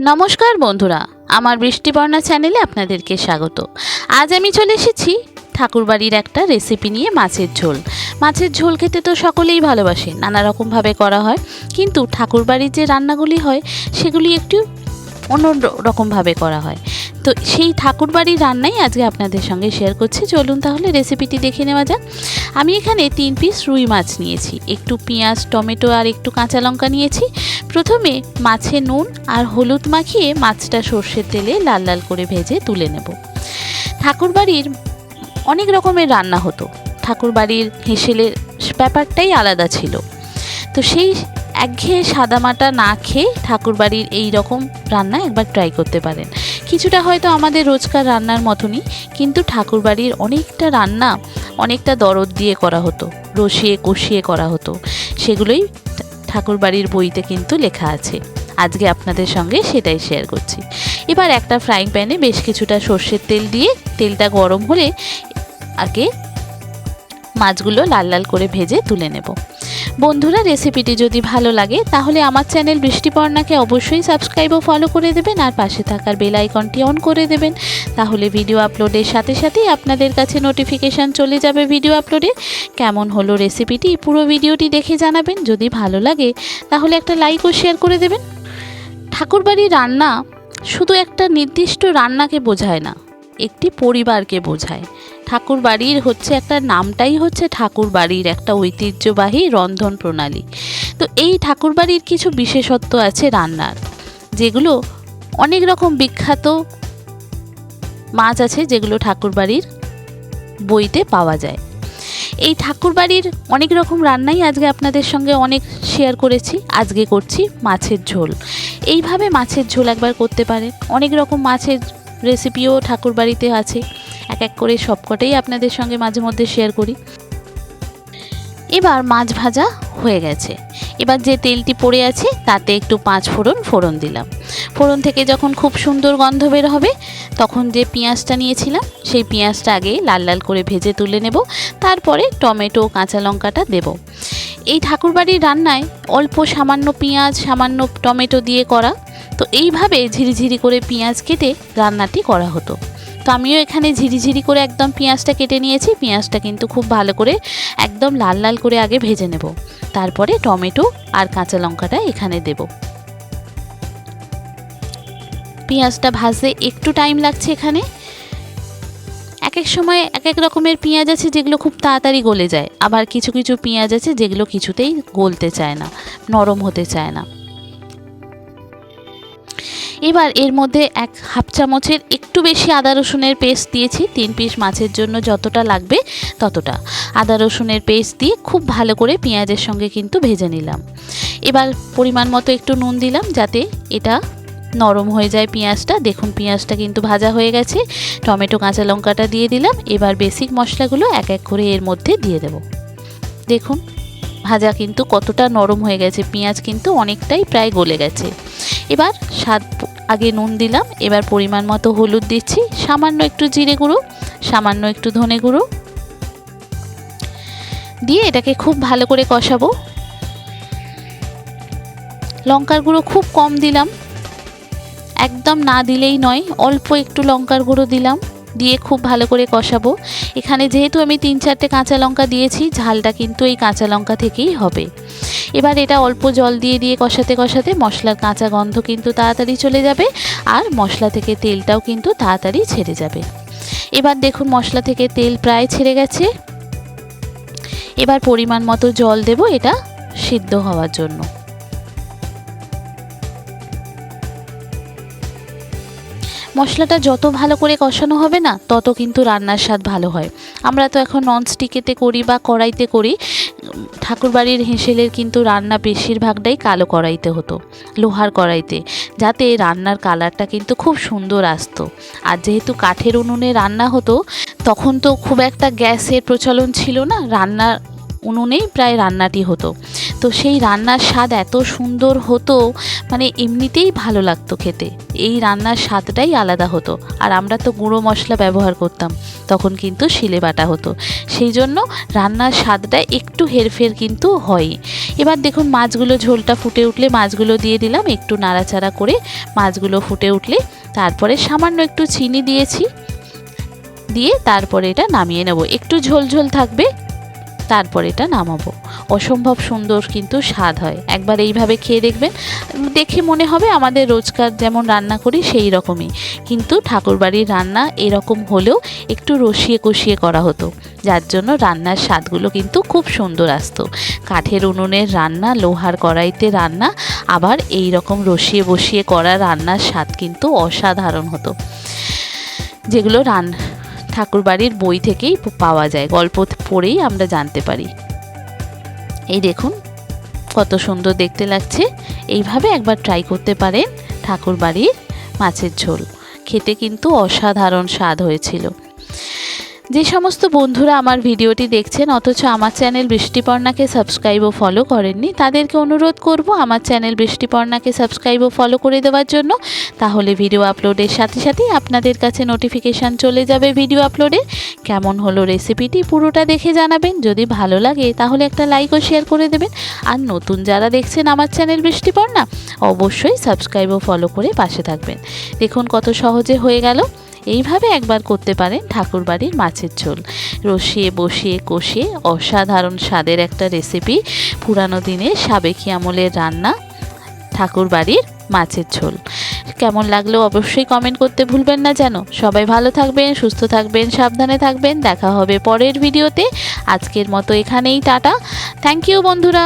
নমস্কার বন্ধুরা, আমার বৃষ্টিবর্ণা চ্যানেলে আপনাদেরকে স্বাগত। আজ আমি চলে এসেছি ঠাকুরবাড়ির একটা রেসিপি নিয়ে মাছের ঝোল। মাছের ঝোল খেতে তো সকলেই ভালোবাসে, নানা রকমভাবে করা হয়। কিন্তু ঠাকুরবাড়ির যে রান্নাগুলি হয়, সেগুলি একটু অন্য রকমভাবে করা হয়। তো সেই ঠাকুরবাড়ির রান্নাই আজকে আপনাদের সঙ্গে শেয়ার করছি। চলুন তাহলে রেসিপিটি দেখে নেওয়া যাক। আমি এখানে তিন পিস রুই মাছ নিয়েছি। একটু পেঁয়াজ, টমেটো আর একটু কাঁচা লঙ্কা নিয়েছি। প্রথমে মাছে নুন আর হলুদ মাখিয়ে মাছটা সর্ষের তেলে লাল লাল করে ভেজে তুলে নেব। ঠাকুরবাড়ির অনেক রকমের রান্না হতো। ঠাকুরবাড়ির হেসেলের ব্যাপারটাই আলাদা ছিল। তো সেই একঘেয়ে সাদামাটা না খেয়ে ঠাকুরবাড়ির এই রকম রান্না একবার ট্রাই করতে পারেন। কিছুটা হয়তো আমাদের রোজকার রান্নার মতনই, কিন্তু ঠাকুরবাড়ির অনেকটা রান্না অনেকটা দরদ দিয়ে করা হতো, রসিয়ে কষিয়ে করা হতো। সেগুলোই ঠাকুরবাড়ির বইতে কিন্তু লেখা আছে। আজকে আপনাদের সঙ্গে সেটাই শেয়ার করছি। এবার একটা ফ্রাইং প্যানে বেশ কিছুটা সর্ষের তেল দিয়ে, তেলটা গরম হলে আগে মাছগুলো লাল লাল করে ভেজে তুলে নেব। বন্ধুরা, রেসিপিটি যদি ভালো লাগে, তাহলে আমার চ্যানেল বৃষ্টিপর্ণাকে অবশ্যই সাবস্ক্রাইব ও ফলো করে দেবেন আর পাশে থাকার বেল আইকনটি অন করে দেবেন। তাহলে ভিডিও আপলোডের সাথে সাথেই আপনাদের কাছে নোটিফিকেশান চলে যাবে ভিডিও আপলোডে। কেমন হলো রেসিপিটি পুরো ভিডিওটি দেখে জানাবেন। যদি ভালো লাগে, তাহলে একটা লাইক ও শেয়ার করে দেবেন। ঠাকুরবাড়ির রান্না শুধু একটা নির্দিষ্ট রান্নাকে বোঝায় না, একটি পরিবারকে বোঝায়। ঠাকুর বাড়ির হচ্ছে একটা নামটাই হচ্ছে ঠাকুর বাড়ির একটা ঐতিহ্যবাহী রন্ধন প্রণালী। তো এই ঠাকুর বাড়ির কিছু বিশেষত্ব আছে রান্নার, যেগুলো অনেক রকম বিখ্যাত মাছ আছে যেগুলো ঠাকুর বাড়ির বইতে পাওয়া যায়। এই ঠাকুর বাড়ির অনেক রকম রান্নাই আজকে আপনাদের সঙ্গে অনেক শেয়ার করেছি, আজকে করছি মাছের ঝোল। এইভাবে মাছের ঝোল একবার করতে পারেন। অনেক রকম মাছের রেসিপিও ঠাকুর বাড়িতে আছে। এক এক করে সবকটাই আপনাদের সঙ্গে মাঝে মধ্যে শেয়ার করি। এবার মাছ ভাজা হয়ে গেছে। এবার যে তেলটি পড়ে আছে, তাতে একটু পাঁচ ফোড়ন ফোড়ন দিলাম। ফোড়ন থেকে যখন খুব সুন্দর গন্ধ বের হবে, তখন যে পেঁয়াজটা নিয়েছিলাম, সেই পেঁয়াজটা আগে লাল লাল করে ভেজে তুলে নেব। তারপরে টমেটো, কাঁচা লঙ্কাটা দেব। এই ঠাকুরবাড়ির রান্নায় অল্প সামান্য পেঁয়াজ, সামান্য টমেটো দিয়ে করা। তো এইভাবে ঝিরিঝিরি করে পেঁয়াজ কেটে রান্নাটি করা হতো। তো আমিও এখানে ঝিরিঝিরি করে একদম পেঁয়াজটা কেটে নিয়েছি। পেঁয়াজটা কিন্তু খুব ভালো করে একদম লাল লাল করে আগে ভেজে নেব। তারপরে টমেটো আর কাঁচা লঙ্কাটা এখানে দেব। পেঁয়াজটা ভাজতে একটু টাইম লাগছে এখানে। এক এক সময় এক এক রকমের পেঁয়াজ আছে যেগুলো খুব তাড়াতাড়ি গলে যায়। আবার কিছু কিছু পেঁয়াজ আছে যেগুলো কিছুতেই গলতে চায় না, নরম হতে চায় না। এবার এর মধ্যে এক হাফ চামচের একটু বেশি আদা রসুনের পেস্ট দিয়েছি, তিন পিস মাছের জন্য যতটা লাগবে ততটা। আদা রসুনের পেস্ট দিয়ে খুব ভালো করে পেঁয়াজের সঙ্গে কিন্তু ভেজে নিলাম। এবার পরিমাণ মতো একটু নুন দিলাম যাতে এটা নরম হয়ে যায় পেঁয়াজটা। দেখুন পেঁয়াজটা কিন্তু ভাজা হয়ে গেছে। টমেটো, কাঁচা লঙ্কাটা দিয়ে দিলাম। এবার বেসিক মশলাগুলো এক এক করে এর মধ্যে দিয়ে দেব। দেখুন ভাজা কিন্তু কতটা নরম হয়ে গেছে। পেঁয়াজ কিন্তু অনেকটাই প্রায় গলে গেছে। এবার স্বাদ আগে নুন দিলাম, এবার পরিমাণ মতো হলুদ দিচ্ছি, সামান্য একটু জিরে গুঁড়ো, সামান্য একটু ধনে গুঁড়ো। দিয়ে এটাকে খুব ভালো করে কষাবো। লঙ্কার গুঁড়ো খুব কম দিলাম। একদম না দিলেই নয়, অল্প একটু লঙ্কার গুঁড়ো দিলাম। দিয়ে খুব ভালো করে কষাবো। এখানে যেহেতু আমি তিন চারটে কাঁচা লঙ্কা দিয়েছি, ঝালটা কিন্তু এই কাঁচা লঙ্কা থেকেই হবে। এবার এটা অল্প জল দিয়ে দিয়ে কষাতে কষাতে মশলার কাঁচা গন্ধ কিন্তু তাড়াতাড়ি চলে যাবে আর মশলা থেকে তেলটাও কিন্তু তাড়াতাড়ি ছেড়ে যাবে। এবার দেখুন মশলা থেকে তেল প্রায় ছেড়ে গেছে। এবার পরিমাণ মতো জল দেব এটা সিদ্ধ হওয়ার জন্য। মশলাটা যত ভালো করে কষানো হবে না, তত কিন্তু রান্নার স্বাদ ভালো হয়। আমরা তো এখন ননস্টিকেতে করি বা কড়াইতে করি। ঠাকুরবাড়ির হেঁসেলের কিন্তু রান্না বেশিরভাগটাই কালো কড়াইতে হতো, লোহার কড়াইতে, যাতে রান্নার কালারটা কিন্তু খুব সুন্দর আসতো। আর যেহেতু কাঠের উনুনে রান্না হতো, তখন তো খুব একটা গ্যাসের প্রচলন ছিল না, রান্নার উনুনেই প্রায় রান্নাটি হতো। তো সেই রান্নার স্বাদ এত সুন্দর হতো মানে এমনিতেই ভালো লাগতো খেতে। এই রান্নার স্বাদটাই আলাদা হতো। আর আমরা তো গুঁড়ো মশলা ব্যবহার করতাম, তখন কিন্তু শিলে বাটা হতো। সেই জন্য রান্নার স্বাদটা একটু হেরফের কিন্তু হয় এবার দেখুন মাছগুলো ঝোলটা ফুটে উঠলে মাছগুলো দিয়ে দিলাম, একটু নাড়াচাড়া করে মাছগুলো ফুটে উঠলে তারপরে সামান্য একটু চিনি দিয়েছি, দিয়ে তারপরে এটা নামিয়ে নেব। একটু ঝোল ঝোল থাকবে, তারপর এটা নামাবো। অসম্ভব সুন্দর কিন্তু স্বাদ হয়। একবার এইভাবে খেয়ে দেখবেন, দেখে মনে হবে আমাদের রোজকার যেমন রান্না করি সেই রকমই। কিন্তু ঠাকুরবাড়ির রান্না এরকম হলেও একটু রসিয়ে কষিয়ে করা হতো। যার জন্য রান্নার স্বাদগুলো কিন্তু খুব সুন্দর আসতো। কাঠের উনুনের রান্না, লোহার কড়াইতে রান্না, আবার এই রকম রসিয়ে বসিয়ে করা রান্নার স্বাদ কিন্তু অসাধারণ হতো। যেগুলো রান, ঠাকুরবাড়ির বই থেকেই পাওয়া যায়। গল্প পড়েই আমরা জানতে পারি। এই দেখুন, কত সুন্দর দেখতে লাগছে। এইভাবে একবার ট্রাই করতে পারেন ঠাকুরবাড়ির মাছের ঝোল। খেতে কিন্তু অসাধারণ স্বাদ হয়েছিল। যে সমস্ত বন্ধুরা আমার ভিডিওটি দেখছেন, অথচ আমার চ্যানেল বৃষ্টিপর্ণাকে সাবস্ক্রাইব ও ফলো করেননি, তাদেরকে অনুরোধ করব আমার চ্যানেল বৃষ্টিপর্ণাকে সাবস্ক্রাইব ও ফলো করে দেওয়ার জন্য। তাহলে ভিডিও আপলোডের সাথে সাথেই আপনাদের কাছে নোটিফিকেশান চলে যাবে ভিডিও আপলোডে কেমন হলো রেসিপিটি পুরোটা দেখে জানাবেন, যদি ভালো লাগে তাহলে একটা লাইক ও শেয়ার করে দেবেন। আর নতুন যারা দেখছেন আমার চ্যানেল বৃষ্টিপর্ণা, অবশ্যই সাবস্ক্রাইব ও ফলো করে পাশে থাকবেন। দেখুন কত সহজে হয়ে গেল। এইভাবে একবার করতে পারেন ঠাকুরবাড়ির মাছের ঝোল। রসিয়ে, বসিয়ে, কষিয়ে অসাধারণ স্বাদের একটা রেসিপি পুরানো দিনের সাবেকি আমলের রান্না ঠাকুরবাড়ির মাছের ঝোল। কেমন লাগল অবশ্যই কমেন্ট করতে ভুলবেন না যেন। সবাই ভালো থাকবেন, সুস্থ থাকবেন, সাবধানে থাকবেন। দেখা হবে পরের ভিডিওতে আজকের মতো এখানেই, টাটা। থ্যাংক ইউ বন্ধুরা।